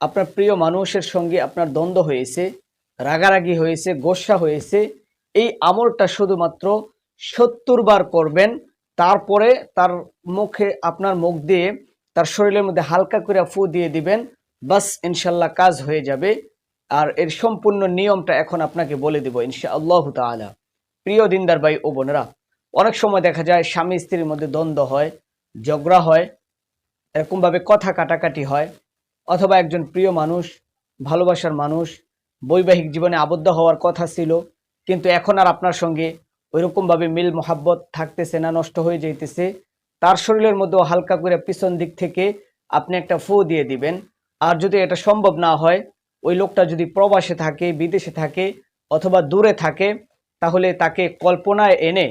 আপনার প্রিয় মানুষের সঙ্গে আপনার দ্বন্দ্ব হয়েছে, রাগারাগি হয়েছে, গোসা হয়েছে, এই আমলটা শুধুমাত্র সত্তর বার করবেন, তারপরে তার মুখে আপনার মুখ দিয়ে তার শরীরের মধ্যে হালকা করে ফু দিয়ে দিবেন, বাস ইনশাল্লাহ কাজ হয়ে যাবে। আর এর সম্পূর্ণ নিয়মটা এখন আপনাকে বলে দিব ইনশা আল্লাহ তালা প্রিয় দিনদার ভাই ও বোনেরা, অনেক সময় দেখা যায় স্বামী স্ত্রীর মধ্যে দ্বন্দ্ব হয়, ঝগড়া হয়, এরকমভাবে কথা কাটাকাটি হয় অথবা একজন প্রিয় মানুষ, ভালোবাসার মানুষ, বৈবাহিক জীবনে আবদ্ধ হওয়ার কথা ছিল, কিন্তু এখন আর আপনার সঙ্গে ওইরকমভাবে মিল, মোহাব্বত থাকতেছে না, নষ্ট হয়ে যাইতেছে। তার শরীরের মধ্যেও হালকা করে পিছন দিক থেকে আপনি একটা ফু দিয়ে দিবেন। আর যদি এটা সম্ভব না হয়, ওই লোকটা যদি প্রবাসে থাকে, বিদেশে থাকে অথবা দূরে থাকে, তাহলে তাকে কল্পনায় এনে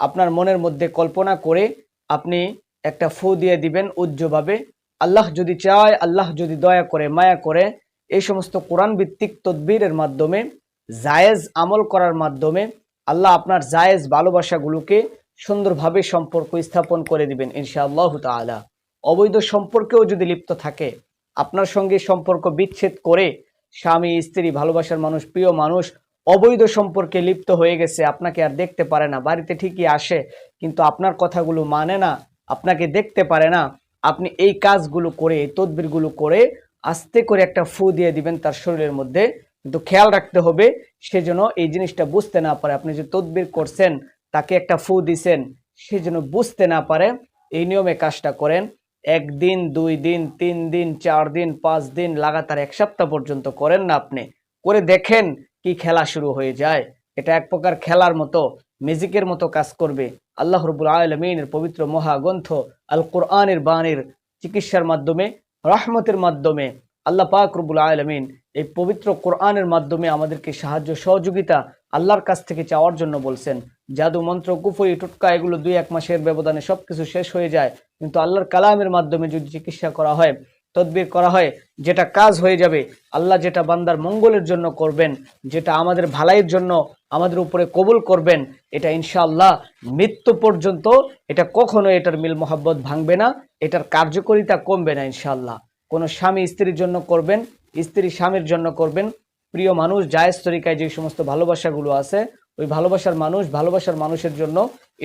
আপনার মনের মধ্যে কল্পনা করে আপনি একটা ফু দিয়ে দিবেন উজ্জ্বভাবে আল্লাহ যদি চায়, আল্লাহ যদি দয়া করে, মায়া করে, এই সমস্ত কোরআন ভিত্তিক তদবিরের মাধ্যমে, জায়েজ আমল করার মাধ্যমে আল্লাহ আপনার জায়েজ ভালোবাসাগুলোকে সুন্দরভাবে সম্পর্ক স্থাপন করে দিবেন ইনশাআল্লাহ তাআলা। অবৈধ সম্পর্কেও যদি লিপ্ত থাকে, আপনার সঙ্গে সম্পর্ক বিচ্ছেদ করে, স্বামী, স্ত্রী, ভালোবাসার মানুষ, প্রিয় মানুষ, অবৈধ সম্পর্কে লিপ্ত হয়ে গেছে, আপনাকে আর দেখতে পারে না, বাড়িতে ঠিকই আসে, কিন্তু আপনার কথাগুলো মানে না, আপনাকে দেখতে পারে না আপনি এই কাজগুলো করে এই তদবিরগুলো করে আস্তে করে একটা ফু দিয়ে দিবেন তার শরীরের মধ্যে। কিন্তু খেয়াল রাখতে হবে, সে যেন এই জিনিসটা বুঝতে না পারে। আপনি যে তদবির করছেন, তাকে একটা ফু দিছেন, সে যেন বুঝতে না পারে, এই নিয়মে কাজটা করেন। একদিন, দুই দিন, তিন দিন, চার দিন, পাঁচ দিন, লাগাতার এক সপ্তাহ পর্যন্ত করেন না আপনি। করে দেখেন কি খেলা শুরু হয়ে যায়। এটা এক প্রকার খেলার মতো। ম্যাজিকের মতো কাজ করবে। আল্লাহ রবুল আলমিনের পবিত্র মহাগ্রন্থ আল কোরআনের বাণীর চিকিৎসার মাধ্যমে, রহমতের মাধ্যমে আল্লাহ পাক রবুল আলমিন এই পবিত্র কোরআনের মাধ্যমে আমাদেরকে সাহায্য, সহযোগিতা আল্লাহর কাছ থেকে চাওয়ার জন্য বলছেন। জাদু মন্ত্র, কুফরি টুটকা, এগুলো দুই এক মাসের ব্যবধানে সব কিছু শেষ হয়ে যায়। কিন্তু আল্লাহর কালামের মাধ্যমে যদি চিকিৎসা করা হয়, তদবির করা হয়, যেটা কাজ হয়ে যাবে, আল্লাহ যেটা বান্দার মঙ্গলের জন্য করবেন, যেটা আমাদের ভালাইয়ের জন্য আমাদের উপরে কবুল করবেন, এটা ইনশাআল্লাহ মৃত্যু পর্যন্ত এটা কখনো এটার মিল মোহাব্বত ভাঙবে না, এটার কার্যকারিতা কমবে না ইনশাআল্লাহ। কোনো স্বামী স্ত্রীর জন্য করবেন, স্ত্রী স্বামীর জন্য করবেন, প্রিয় মানুষ জায়েজ তরিকায় যে সমস্ত ভালোবাসাগুলো আছে, ওই ভালোবাসার মানুষ ভালোবাসার মানুষের জন্য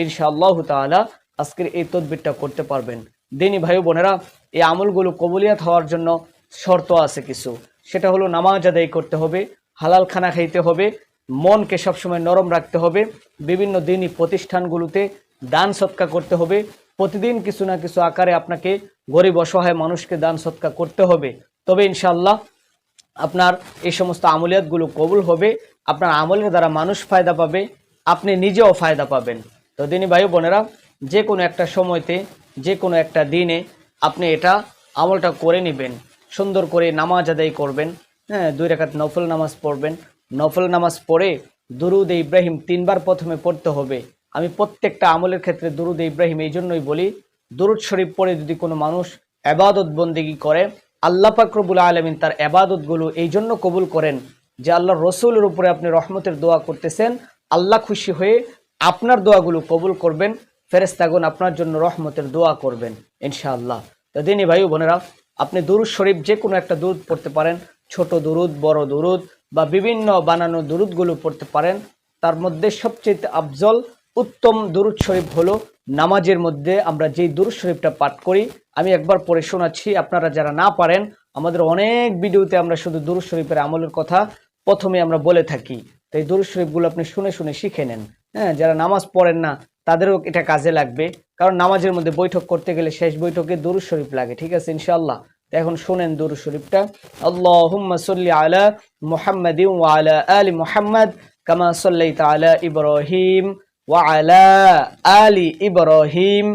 ইনশাআল্লাহ তাআলা আজকের এই তদবিরটা করতে পারবেন। দিনী ভাই বোনেরা, এই আমলগুলো কবুলিয়াত হওয়ার জন্য শর্ত আছে কিছু। সেটা হলো নামাজ আদায় করতে হবে, হালাল খানা খাইতে হবে মনকে সবসময় নরম রাখতে হবে। বিভিন্ন দিনই প্রতিষ্ঠানগুলোতে দান সৎকা করতে হবে। প্রতিদিন কিছু না কিছু আকারে আপনাকে গরিব, অসহায় মানুষকে দান সৎকা করতে হবে। তবে ইনশাল্লাহ আপনার এই সমস্ত আমলিয়াতগুলো কবুল হবে। আপনার আমলের দ্বারা মানুষ ফায়দা পাবে, আপনি নিজেও ফায়দা পাবেন। তো দিনী ভাই বোনেরা, যে কোনো একটা সময়তে, যে কোনো একটা দিনে আপনি এটা আমলটা করে নেবেন। সুন্দর করে নামাজ আদায় করবেন হ্যাঁ দুই রেখাত নফল নামাজ পড়বেন। নফল নামাজ পড়ে দুরুদ ইব্রাহিম তিনবার প্রথমে পড়তে হবে। আমি প্রত্যেকটা আমলের ক্ষেত্রে দুরুদ ইব্রাহিম এই জন্যই বলি, দুরুদ শরীফ পড়ে যদি কোনো মানুষ আবাদত বন্দিগি করে, আল্লাহ পাকরবুল আলমিন তার আবাদতগুলো এই জন্য কবুল করেন যে আল্লাহ রসুলের উপরে আপনি রহমতের দোয়া করতেছেন, আল্লাহ খুশি হয়ে আপনার দোয়াগুলো কবুল করবেন ফেরেস্তাগুন আপনার জন্য রহমতের দোয়া করবেন, ইনশাআল্লাহ। তো দিনী ভাই বোনেরা, আপনি দুরুদ শরীফ যে কোনো একটা দুরুদ পড়তে পারেন, ছোট দুরুদ, বড় দুরুদ বা বিভিন্ন বানানো দুরুদগুলো পড়তে পারেন। তার মধ্যে সবচেয়ে আফজল, উত্তম দুরুদ শরীফ হলো নামাজের মধ্যে আমরা যেই দুরুদ শরীফটা পাঠ করি। আমি একবার পড়ে শোনাচ্ছি, আপনারা যারা না পারেন, আমাদের অনেক ভিডিওতে আমরা শুধু দুরুদ শরীফের আমলের কথা প্রথমে আমরা বলে থাকি। তো এই দুরুদ শরীফগুলো আপনি শুনে শুনে শিখে নেন। হ্যাঁ যারা নামাজ পড়েন না, তাদেরও এটা কাজে লাগবে। কারণ নামাজের মধ্যে বৈঠক করতে গেলে শেষ বৈঠকে দুরুদ শরীফ লাগে, ঠিক আছে, ইনশাআল্লাহ। তো এখন শোনেন দুরুদ শরীফটা। আল্লাহুম্মা সাল্লি আলা মুহাম্মাদিন ওয়া আলা আলি মুহাম্মাদ কামা সাল্লাইতা আলা ইব্রাহিম ওয়া আলা আলি ইব্রাহিম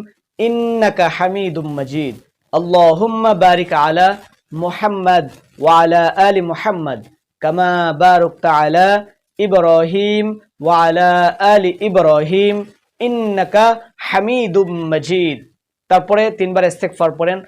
ইন্নাকা হামিদুম মাজিদ। আল্লাহুম্মা বারিক আলা মুহাম্মাদ ওয়া আলা আলি মুহাম্মাদ কামা বারাকতা আলা ইব্রাহিম ওয়া আলা আলি ইব্রাহিম ইন্নাকা হামিদুম মাজিদ। তারপরে তিনবার ইস্তেগফার পড়েন।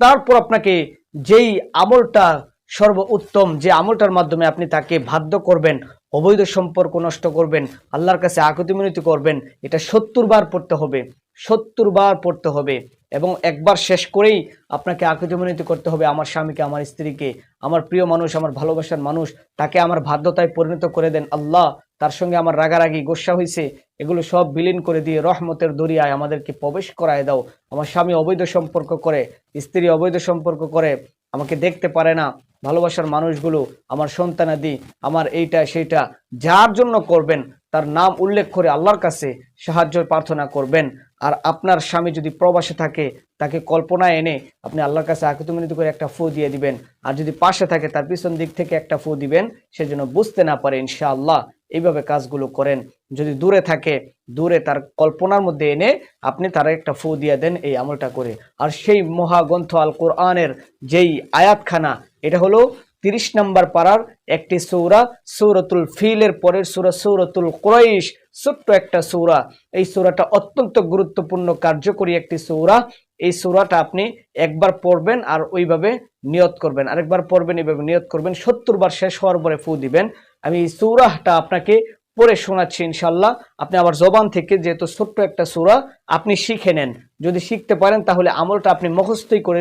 তারপর আপনাকে যেই আমলটা সর্বোত্তম, যে আমলটার মাধ্যমে আপনি তাকে বাধ্য করবেন, অবৈধ সম্পর্ক নষ্ট করবেন, আল্লাহর কাছে আকতিমিনতি করবেন, এটা সত্তর বার পড়তে হবে, সত্তর বার পড়তে হবে। এবং একবার শেষ করেই আপনাকে আকুতি মিনতি করতে হবে আমার স্বামীকে, আমার স্ত্রীকে, আমার প্রিয় মানুষ, আমার ভালোবাসার মানুষ, তাকে আমার বাধ্যতায় পরিণত করে দেন আল্লাহ। তার সঙ্গে আমার রাগারাগি, গোসা হয়েছে এগুলো সব বিলীন করে দিয়ে রহমতের দরিয়ায় আমাদেরকে প্রবেশ করায় দাও। আমার স্বামী অবৈধ সম্পর্ক করে, স্ত্রী অবৈধ সম্পর্ক করে, আমাকে দেখতে পারে না। ভালোবাসার মানুষগুলো আমার সন্তানাদি, আমার এইটা, সেইটা, যার জন্য করবেন, তার নাম উল্লেখ করে আল্লাহর কাছে সাহায্য প্রার্থনা করবেন। আর আপনার স্বামী যদি প্রবাসে থাকে, তাকে কল্পনা এনে আপনি আল্লাহর কাছে আকুতমিনিত করে একটা ফু দিয়ে দিবেন। আর যদি পাশে থাকে, তার পিছন দিক থেকে একটা ফু দিবেন, সে যেন বুঝতে না পারে, ইনশাআল্লাহ এইভাবে কাজগুলো করেন। যদি দূরে থাকে, দূরে তার কল্পনার মধ্যে এনে আপনি তার একটা ফু দিয়ে দেন এই আমলটা করে। আর সেই মহাগ্রন্থ আল কোরআনের যেই আয়াতখানা, এটা হলো তিরিশ নম্বর পাড়ার একটি সৌরা, সৌরতুল ফিলের পরের সৌরা, সৌরতুল কোরাইশ। ছোট্ট একটা সৌরা। এই সৌরাটা অত্যন্ত গুরুত্বপূর্ণ, কার্যকরী একটি সৌরা। এই সৌরাটা আপনি একবার পড়বেন আর ওইভাবে নিয়ত করবেন। আরেকবার পড়বেন, এইভাবে নিয়ত করবেন। সত্তর বার শেষ হওয়ার পরে ফু দিবেন। আমি এই সৌরাটা আপনাকে পড়ে শোনাচ্ছি ইনশাল্লাহ আপনি আবার জবান থেকে যেহেতু ছোট্ট একটা সূরা, আপনি শিখে নেন। যদি শিখতে পারেন তাহলে আমলটা আপনি মুখস্থই করে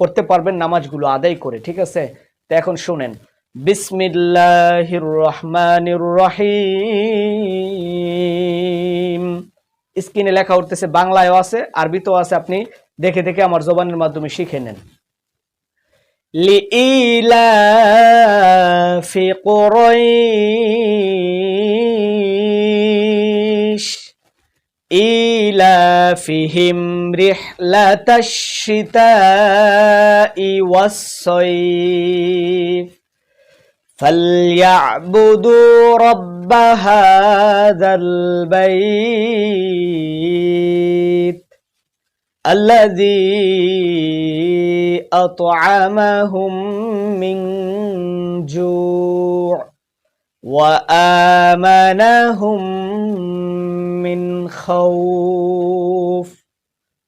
করতে পারবেন, নামাজগুলো আদায় করে। ঠিক আছে? তো এখন শুনেন। বিসমিল্লাহির রহমানির রহিম স্ক্রিনে লেখা উঠতেছে, বাংলায়ও আছে, আরবিতেও আছে, আপনি দেখে দেখে আমার জবানের মাধ্যমে শিখে নেন। ইলা কুরাইশ فليعبدوا رب هذا البيت الذي أطعمهم من جوع وآمنهم من خوف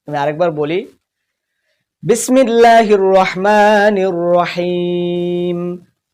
আমি আরেকবার বলি বিসমিল্লাহির রহমানির রহিম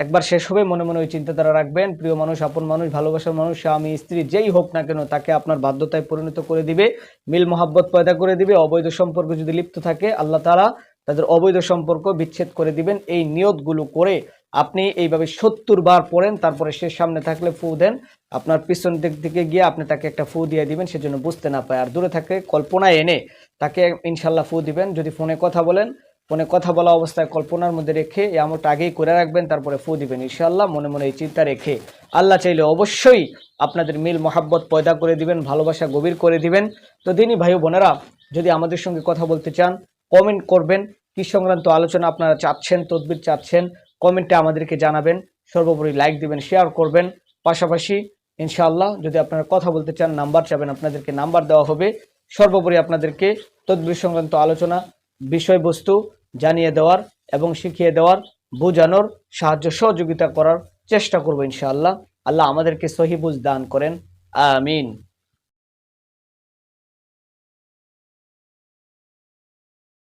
একবার শেষ হবে, মনে মনে ওই চিন্তাধারা রাখবেন। প্রিয় মানুষ, আপন মানুষ, ভালোবাসার মানুষ, স্বামী, স্ত্রী, যেই হোক না কেন, তাকে আপনার বাধ্যতায় পরিণত করে দিবে, মিল মোহাব্বত পয়দা করে দিবে, অবৈধ সম্পর্ক যদি লিপ্ত থাকে, আল্লাহ তারা তাদের অবৈধ সম্পর্ক বিচ্ছেদ করে দিবেন। এই নিয়তগুলো করে আপনি এইভাবে সত্তর বার পড়েন, তারপরে সে সামনে থাকলে ফু দেন। আপনার পিছন দিক থেকে গিয়ে আপনি তাকে একটা ফু দিয়ে দিবেন, সেজন্য বুঝতে না পায়। আর দূরে থাকে, কল্পনায় এনে তাকে ইনশাল্লাহ ফু দিবেন। যদি ফোনে কথা বলেন ফোনে কথা বলা অবস্থায় কল্পনার মধ্যে রেখে এই আমলটা আগেই করে রাখবেন, তারপরে ফু দিবেন ইনশাল্লাহ মনে মনে এই চিন্তা রেখে আল্লাহ চাইলে অবশ্যই আপনাদের মিল, মহাব্বত পয়দা করে দিবেন, ভালোবাসা গভীর করে দিবেন। তো দিনই ভাই বোনেরা, যদি আমাদের সঙ্গে কথা বলতে চান কমেন্ট করবেন। কি সংক্রান্ত আলোচনা আপনারা চাচ্ছেন, তদবির চাচ্ছেন কমেন্টে আমাদেরকে জানাবেন। সর্বোপরি লাইক দিবেন শেয়ার করবেন। পাশাপাশি, ইনশাআল্লাহ, যদি আপনারা কথা বলতে চান নাম্বার চাবেন, আপনাদেরকে নাম্বার দেওয়া হবে। সর্বোপরি আপনাদেরকে তদবির সংক্রান্ত আলোচনা, বিষয়বস্তু জানিয়ে দেওয়ার এবং শিখিয়ে দেওয়ার, বোঝানোর, সাহায্য সহযোগিতা করার চেষ্টা করব ইনশাআল্লাহ। আল্লাহ আমাদেরকে সহিবুজ দান করেন। আমিন।